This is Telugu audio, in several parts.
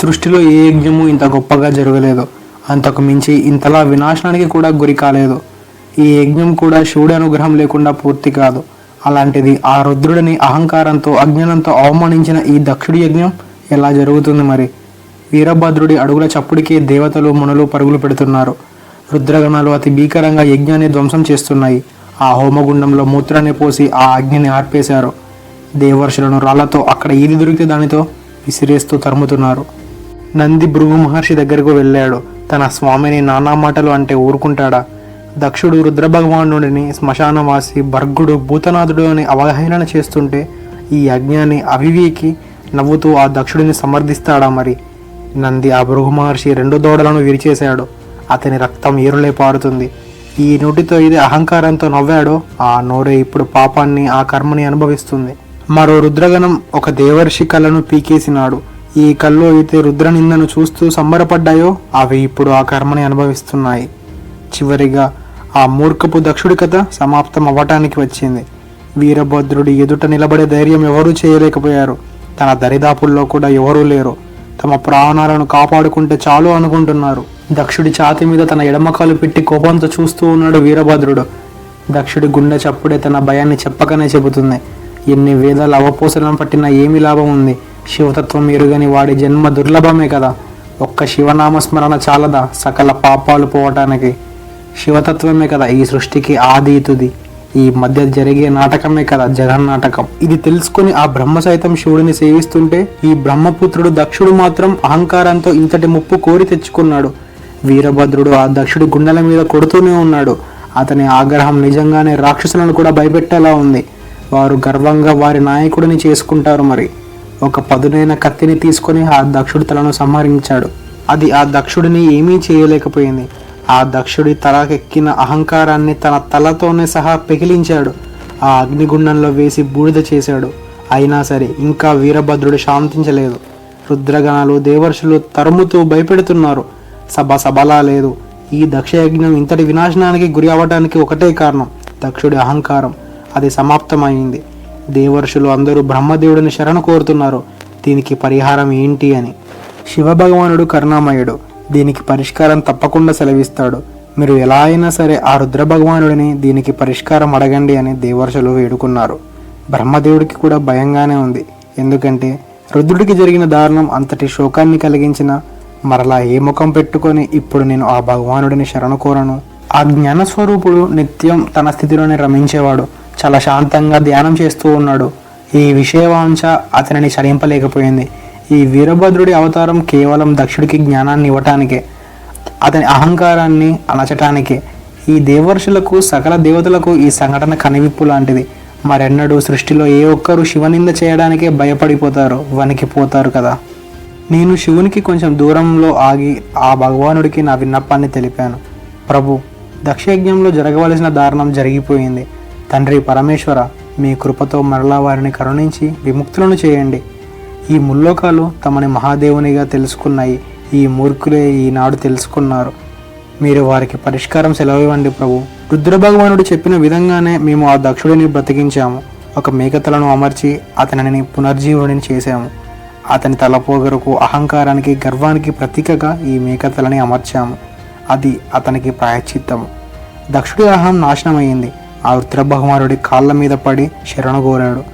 సృష్టిలో ఏ యజ్ఞము ఇంత గొప్పగా జరగలేదు. అంతకు మించి ఇంతలా వినాశనానికి కూడా గురి కాలేదు. ఈ యజ్ఞం కూడా శివుడి అనుగ్రహం లేకుండా పూర్తి కాదు. అలాంటిది ఆ రుద్రుడిని అహంకారంతో అజ్ఞానంతో అవమానించిన ఈ దక్షుడి యజ్ఞం ఎలా జరుగుతుంది మరి? వీరభద్రుడి అడుగుల చప్పుడికి దేవతలు మునులు పరుగులు పెడుతున్నారు. రుద్రగణాలు అతి భీకరంగా యజ్ఞాన్ని ధ్వంసం చేస్తున్నాయి. ఆ హోమగుండంలో మూత్రాన్ని పోసి ఆ అగ్నిని ఆర్పేశారు. దేవర్షులను రాళ్ళతో అక్కడ ఏది దొరికితే దానితో విసిరేస్తూ తరుముతున్నారు. నంది భృగు మహర్షి దగ్గరకు వెళ్ళాడు. తన స్వామిని నానా మాటలు అంటే ఊరుకుంటాడా? దక్షుడు రుద్రభగవానుడిని శ్మశానవాసి భర్గుడు భూతనాథుడు అని అవహేళన చేస్తుంటే ఈ యజ్ఞాన్ని అవివేకి నవ్వుతూ ఆ దక్షుడిని సమర్థిస్తాడా మరి? నంది ఆ భృగు మహర్షి రెండు దోడలను విరిచేశాడు. అతని రక్తం ఏరులే పారుతుంది. ఈ నోటితో ఇది అహంకారంతో నవ్వాడో. ఆ నోరే ఇప్పుడు పాపాన్ని ఆ కర్మని అనుభవిస్తుంది. మరో రుద్రగణం ఒక దేవర్షి కళ్ళను పీకేసినాడు. ఈ కళ్ళు అయితే రుద్రనిందను చూస్తూ సంబరపడ్డాయో అవి ఇప్పుడు ఆ కర్మని అనుభవిస్తున్నాయి. చివరిగా ఆ మూర్ఖపు దక్షుడి కథ సమాప్తం అవ్వటానికి వచ్చింది. వీరభద్రుడి ఎదుట నిలబడే ధైర్యం ఎవరూ చేయలేకపోయారు. తన దరిదాపుల్లో కూడా ఎవరూ లేరు. తమ ప్రాణాలను కాపాడుకుంటే చాలు అనుకుంటున్నారు. దక్షుడి ఛాతి మీద తన ఎడమకాలు పెట్టి కోపంతో చూస్తూ ఉన్నాడు వీరభద్రుడు. దక్షుడి గుండె చప్పుడే తన భయాన్ని చెప్పకనే చెబుతుంది. ఎన్ని వేదాలు అవపోసనం పట్టినా ఏమి లాభం ఉంది? శివతత్వం ఎరుగని వాడి జన్మ దుర్లభమే కదా. ఒక్క శివనామస్మరణ చాలదా సకల పాపాలు పోవటానికి? శివతత్వమే కదా ఈ సృష్టికి ఆది తుది ఈ మధ్య జరిగే నాటకమే కదా జగన్నాటకం ఇది తెలుసుకుని ఆ బ్రహ్మ సైతం శివుడిని సేవిస్తుంటే ఈ బ్రహ్మపుత్రుడు దక్షుడు మాత్రం అహంకారంతో ఇంతటి ముప్పు కోరి తెచ్చుకున్నాడు. వీరభద్రుడు ఆ దక్షుడి గుండెల మీద కొడుతూనే ఉన్నాడు. అతని ఆగ్రహం నిజంగానే రాక్షసులను కూడా భయపెట్టేలా ఉంది. వారు గర్వంగా వారి నాయకుడిని చేసుకుంటారు మరి. ఒక పదునైన కత్తిని తీసుకొని ఆ దక్షుడి తలను సంహరించాడు. అది ఆ దక్షుడిని ఏమీ చేయలేకపోయింది. ఆ దక్షుడి తలకెక్కిన అహంకారాన్ని తన తలతోనే సహా పెకిలించాడు. ఆ అగ్నిగుండంలో వేసి బూడిద చేశాడు. అయినా సరే ఇంకా వీరభద్రుడు శాంతించలేదు. రుద్రగణాలు దేవర్షులు తరుముతూ భయపెడుతున్నారు. సభ సభలా లేదు. ఈ దక్షయజ్ఞం ఇంతటి వినాశనానికి గురి అవ్వడానికి ఒకటే కారణం దక్షుడి అహంకారం. అది సమాప్తమైంది. దేవర్షులు అందరూ బ్రహ్మదేవుడిని శరణ కోరుతున్నారు. దీనికి పరిహారం ఏంటి అని. శివభగవానుడు కరుణామయుడు. దీనికి పరిష్కారం తప్పకుండా సెలవిస్తాడు. మీరు ఎలా అయినా సరే ఆ రుద్ర భగవానుడిని దీనికి పరిష్కారం అడగండి అని దేవర్షులు వేడుకున్నారు. బ్రహ్మదేవుడికి కూడా భయంగానే ఉంది. ఎందుకంటే రుద్రుడికి జరిగిన దారుణం అంతటి శోకాన్ని కలిగించిన మరలా ఏ ముఖం పెట్టుకొని ఇప్పుడు నేను ఆ భగవానుడిని శరణ కోరను? ఆ జ్ఞానస్వరూపుడు నిత్యం తన స్థితిలోనే రమించేవాడు. చాలా శాంతంగా ధ్యానం చేస్తూ ఉన్నాడు. ఈ విషయవాంఛ అతనిని చలింపలేకపోయింది ఈ వీరభద్రుడి అవతారం కేవలం దక్షుడికి జ్ఞానాన్ని ఇవ్వటానికే అతని అహంకారాన్ని అలచటానికే ఈ దేవర్షులకు సకల దేవతలకు ఈ సంఘటన కనివిప్పు లాంటిది. మరెన్నడూ సృష్టిలో ఏ ఒక్కరు శివనింద చేయడానికే భయపడిపోతారు వణికిపోతారు కదా. నేను శివునికి కొంచెం దూరంలో ఆగి ఆ భగవానుడికి నా విన్నపాన్ని తెలిపాను. ప్రభు దక్షయజ్ఞంలో జరగవలసిన దారుణం జరిగిపోయింది. తండ్రి పరమేశ్వర మీ కృపతో మరలా వారిని కరుణించి విముక్తులను చేయండి. ఈ ముల్లోకాలు తమని మహాదేవునిగా తెలుసుకున్నాయి. ఈ మూర్ఖులే ఈనాడు తెలుసుకున్నారు. మీరు వారికి పరిష్కారం సెలవివ్వండి ప్రభు. రుద్ర భగవానుడు చెప్పిన విధంగానే మేము ఆ దక్షుడిని బ్రతికించాము. ఒక మేకతలను అమర్చి అతనిని పునర్జీవుడిని చేశాము. అతని తలపోగరకు అహంకారానికి గర్వానికి ప్రతీకగా ఈ మేకతలని అమర్చాము. అది అతనికి ప్రాయశ్చిత్తము. దక్షుడి అహం నాశనమైంది. ఆ రుద్ర కాళ్ళ మీద పడి శరణు కోరాడు.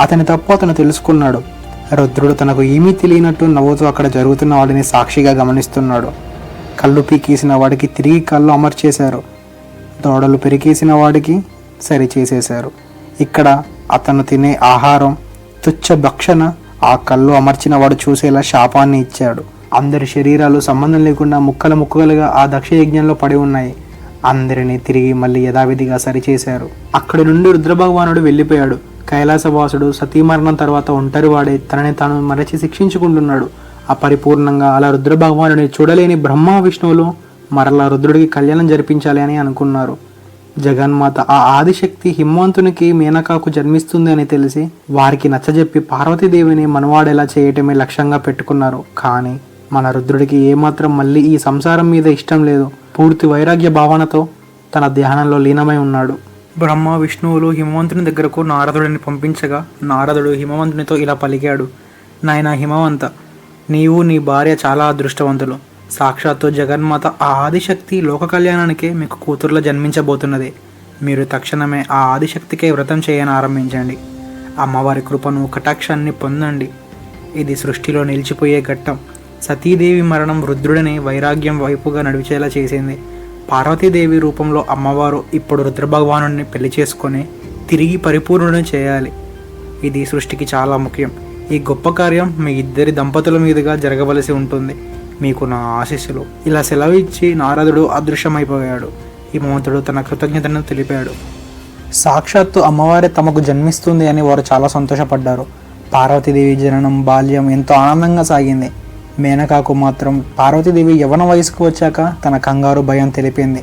అతని తప్పు అతను తెలుసుకున్నాడు. రుద్రుడు తనకు ఏమీ తెలియనట్టు నవ్వుతూ అక్కడ జరుగుతున్న వాడిని సాక్షిగా గమనిస్తున్నాడు. కళ్ళు పీకేసిన వాడికి తిరిగి కళ్ళు అమర్చేశారు. దోడలు పెరికేసిన వాడికి సరి చేసేశారు ఇక్కడ అతను తినే ఆహారం తుచ్చ భక్షణ ఆ కళ్ళు అమర్చిన వాడు చూసేలా శాపాన్ని ఇచ్చాడు. అందరి శరీరాలు సంబంధం లేకుండా ముక్కలు ముక్కలుగా ఆ దక్ష యజ్ఞంలో పడి ఉన్నాయి. అందరినీ తిరిగి మళ్ళీ యథావిధిగా సరిచేశారు. అక్కడి నుండి రుద్రభగవానుడు వెళ్ళిపోయాడు. కైలాసవాసుడు సతీమరణం తర్వాత ఒంటరివాడే తనని తాను మరచి శిక్షించుకుంటున్నాడు. అపరిపూర్ణంగా అలా రుద్రభగవానుడిని చూడలేని బ్రహ్మ విష్ణువులు మరలా రుద్రుడికి కళ్యాణం జరిపించాలి అని అనుకున్నారు. జగన్మాత ఆ ఆదిశక్తి హిమవంతునికి మేనకాకు జన్మిస్తుంది అని తెలిసి వారికి నచ్చజెప్పి పార్వతీదేవిని మనవాడేలా చేయటమే లక్ష్యంగా పెట్టుకున్నారు. కానీ మన రుద్రుడికి ఏమాత్రం మళ్ళీ ఈ సంసారం మీద ఇష్టం లేదు. పూర్తి వైరాగ్య భావనతో తన ధ్యానంలో లీనమై ఉన్నాడు. బ్రహ్మ విష్ణువులు హిమవంతుని దగ్గరకు నారదుడిని పంపించగా నారదుడు హిమవంతునితో ఇలా పలికాడు నాయన హిమవంత నీవు నీ భార్య చాలా అదృష్టవంతులు. సాక్షాత్తు జగన్మాత ఆ ఆదిశక్తి లోక కళ్యాణానికే మీకు కూతురులో జన్మించబోతున్నది. మీరు తక్షణమే ఆ ఆదిశక్తికే వ్రతం చేయని ఆరంభించండి. అమ్మవారి కృపను కటాక్షాన్ని పొందండి. ఇది సృష్టిలో నిలిచిపోయే ఘట్టం. సతీదేవి మరణం రుద్రుడిని వైరాగ్యం వైపుగా నడిచేలా చేసింది. పార్వతీదేవి రూపంలో అమ్మవారు ఇప్పుడు రుద్రభగవాను పెళ్ళి చేసుకొని తిరిగి పరిపూర్ణుడిని చేయాలి. ఇది సృష్టికి చాలా ముఖ్యం. ఈ గొప్ప కార్యం మీ ఇద్దరి దంపతుల మీదుగా జరగవలసి ఉంటుంది. మీకు నా ఆశీస్సులు. ఇలా సెలవిచ్చి నారదుడు అదృశ్యమైపోయాడు. హిమవంతుడు తన కృతజ్ఞతను తెలిపాడు. సాక్షాత్తు అమ్మవారే తమకు జన్మిస్తుంది అని వారు చాలా సంతోషపడ్డారు. పార్వతీదేవి జననం బాల్యం ఎంతో ఆనందంగా సాగింది. మేనకాకు మాత్రం పార్వతీదేవి యవన వయసుకు వచ్చాక తన కంగారు భయం తెలిపింది.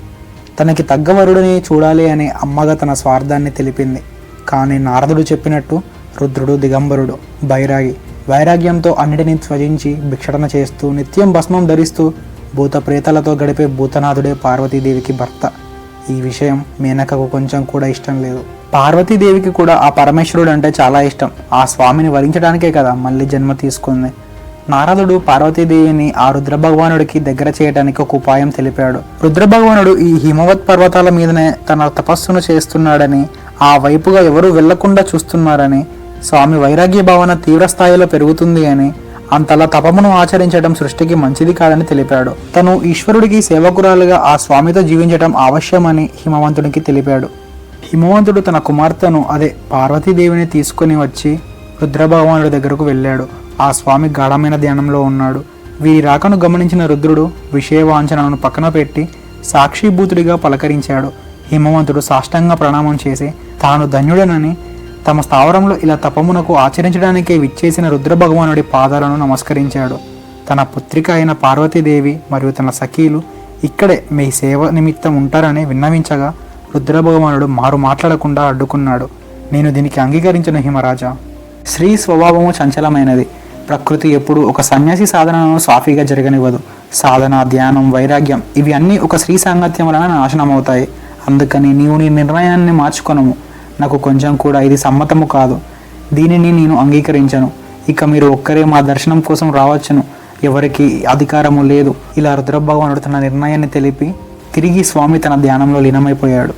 తనకి తగ్గ వరుడిని చూడాలి అని అమ్మగా తన స్వార్థాన్ని తెలిపింది. కానీ నారదుడు చెప్పినట్టు రుద్రుడు దిగంబరుడు బైరాగి వైరాగ్యంతో అన్నిటినీ త్వజించి భిక్షటన చేస్తూ నిత్యం భస్మం ధరిస్తూ భూత ప్రేతలతో గడిపే భూతనాథుడే పార్వతీదేవికి భర్త. ఈ విషయం మేనకకు కొంచెం కూడా ఇష్టం లేదు. పార్వతీదేవికి కూడా ఆ పరమేశ్వరుడు అంటే చాలా ఇష్టం. ఆ స్వామిని వరించడానికే కదా మళ్ళీ జన్మ తీసుకుంది. నారదుడు పార్వతీదేవిని ఆ రుద్రభగవానుడికి దగ్గర చేయడానికి ఒక ఉపాయం తెలిపాడు. రుద్రభగవానుడు ఈ హిమవత్ పర్వతాల మీదనే తన తపస్సును చేస్తున్నాడని ఆ వైపుగా ఎవరూ వెళ్ళకుండా చూస్తున్నారని స్వామి వైరాగ్య భావన తీవ్ర స్థాయిలో పెరుగుతుంది అని అంతలా తపమును ఆచరించడం సృష్టికి మంచిది కాదని తెలిపాడు. తను ఈశ్వరుడికి సేవకురాలుగా ఆ స్వామితో జీవించడం అవశ్యమని హిమవంతుడికి తెలిపాడు. హిమవంతుడు తన కుమార్తెను అదే పార్వతీదేవిని తీసుకుని వచ్చి రుద్రభగవానుడి దగ్గరకు వెళ్ళాడు. ఆ స్వామి గాఢమైన ధ్యానంలో ఉన్నాడు. వీరి రాకను గమనించిన రుద్రుడు విషయవాంఛనను పక్కన పెట్టి సాక్షిభూతుడిగా పలకరించాడు. హిమవంతుడు సాష్టంగా ప్రణామం చేసి తాను ధన్యుడనని తమ స్థావరంలో ఇలా తపమునకు ఆచరించడానికే విచ్చేసిన రుద్రభగవానుడి పాదాలను నమస్కరించాడు. తన పుత్రిక అయిన పార్వతీదేవి మరియు తన సఖీలు ఇక్కడే మీ సేవ నిమిత్తం ఉంటారని విన్నవించగా రుద్రభగవానుడు మారు మాట్లాడకుండా అడ్డుకున్నాడు. నేను దీనికి అంగీకరించిన హిమరాజా. స్త్రీ స్వభావము చంచలమైనది. ప్రకృతి ఎప్పుడు ఒక సన్యాసి సాధనను సాఫీగా జరగనివ్వదు. సాధన ధ్యానం వైరాగ్యం ఇవి అన్నీ ఒక స్త్రీ సాంగత్యం వలన నాశనం అవుతాయి అందుకని నీవు నీ నిర్ణయాన్ని మార్చుకొనము. నాకు కొంచెం కూడా ఇది సమ్మతము కాదు. దీనిని నేను అంగీకరించను. ఇక మీరు ఒక్కరే మా దర్శనం కోసం రావచ్చును. ఎవరికి అధికారము లేదు. ఇలా రుద్రభగవానుడు తన నిర్ణయాన్ని తెలిపి తిరిగి స్వామి తన ధ్యానంలో లీనమైపోయాడు.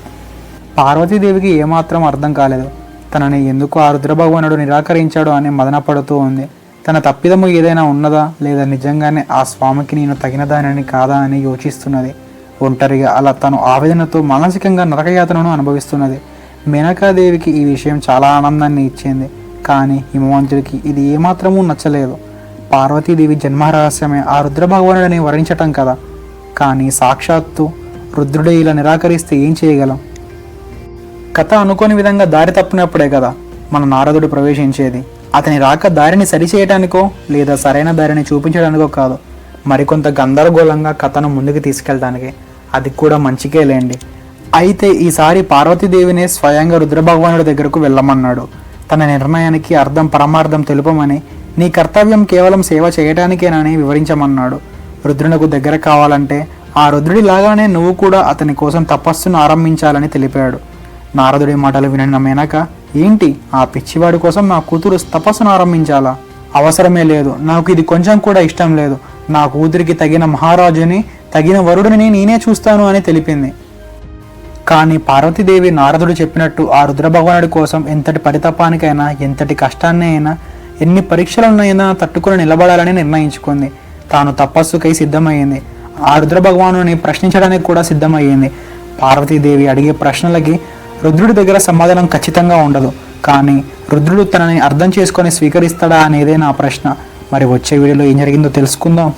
పార్వతీదేవికి ఏమాత్రం అర్థం కాలేదు. తనని ఎందుకు ఆ రుద్రభగవానుడు నిరాకరించాడు అని మదనపడుతూ ఉంది. తన తప్పిదము ఏదైనా ఉన్నదా లేదా నిజంగానే ఆ స్వామికి నేను తగినదానని కాదా అని యోచిస్తున్నది. ఒంటరిగా అలా తను ఆవేదనతో మానసికంగా నరకయాతనను అనుభవిస్తున్నది. మేనకాదేవికి ఈ విషయం చాలా ఆనందాన్ని ఇచ్చింది. కానీ హిమవంతుడికి ఇది ఏమాత్రమూ నచ్చలేదు. పార్వతీదేవి జన్మరహస్యమే ఆ రుద్రభగవానుడిని వరించటం కదా. కానీ సాక్షాత్తు రుద్రుడే ఇలా నిరాకరిస్తే ఏం చేయగలం? కథ అనుకోని విధంగా దారి తప్పినప్పుడే కదా మన నారదుడు ప్రవేశించేది. అతని రాక దారిని సరిచేయటానికో లేదా సరైన దారిని చూపించడానికో కాదు. మరికొంత గందరగోళంగా కథను ముందుకు తీసుకెళ్ళడానికి అది కూడా మంచికే లేండి. అయితే ఈసారి పార్వతీదేవినే స్వయంగా రుద్రభగవానుడి దగ్గరకు వెళ్ళమన్నాడు. తన నిర్ణయానికి అర్థం పరమార్థం తెలుపమని నీ కర్తవ్యం కేవలం సేవ చేయటానికేనని వివరించమన్నాడు. రుద్రునకు దగ్గర కావాలంటే ఆ రుద్రుడి లాగానే నువ్వు కూడా అతని కోసం తపస్సును ఆరంభించాలని తెలిపాడు. నారదుడి మాటలు వినిన మేనక ఏంటి? ఆ పిచ్చివాడి కోసం నా కూతురు తపస్సును ఆరంభించాలా? అవసరమే లేదు. నాకు ఇది కొంచెం కూడా ఇష్టం లేదు. నా కూతురికి తగిన మహారాజుని తగిన వరుడిని నేనే చూస్తాను అని తెలిపింది. కానీ పార్వతీదేవి నారదుడు చెప్పినట్టు ఆ రుద్రభగవానుడి కోసం ఎంతటి పరితపానికైనా ఎంతటి కష్టాన్ని అయినా ఎన్ని పరీక్షలనైనా తట్టుకుని నిలబడాలని నిర్ణయించుకుంది. తాను తపస్సుకై సిద్ధమయ్యింది. ఆ రుద్రభగవానుని ప్రశ్నించడానికి కూడా సిద్ధమయ్యింది. పార్వతీదేవి అడిగే ప్రశ్నలకి రుద్రుడి దగ్గర సమాధానం ఖచ్చితంగా ఉండదు. కానీ రుద్రుడు తనని అర్థం చేసుకొని స్వీకరిస్తాడా అనేదే నా ప్రశ్న. మరి వచ్చే వీడియోలో ఏం జరిగిందో తెలుసుకుందాం.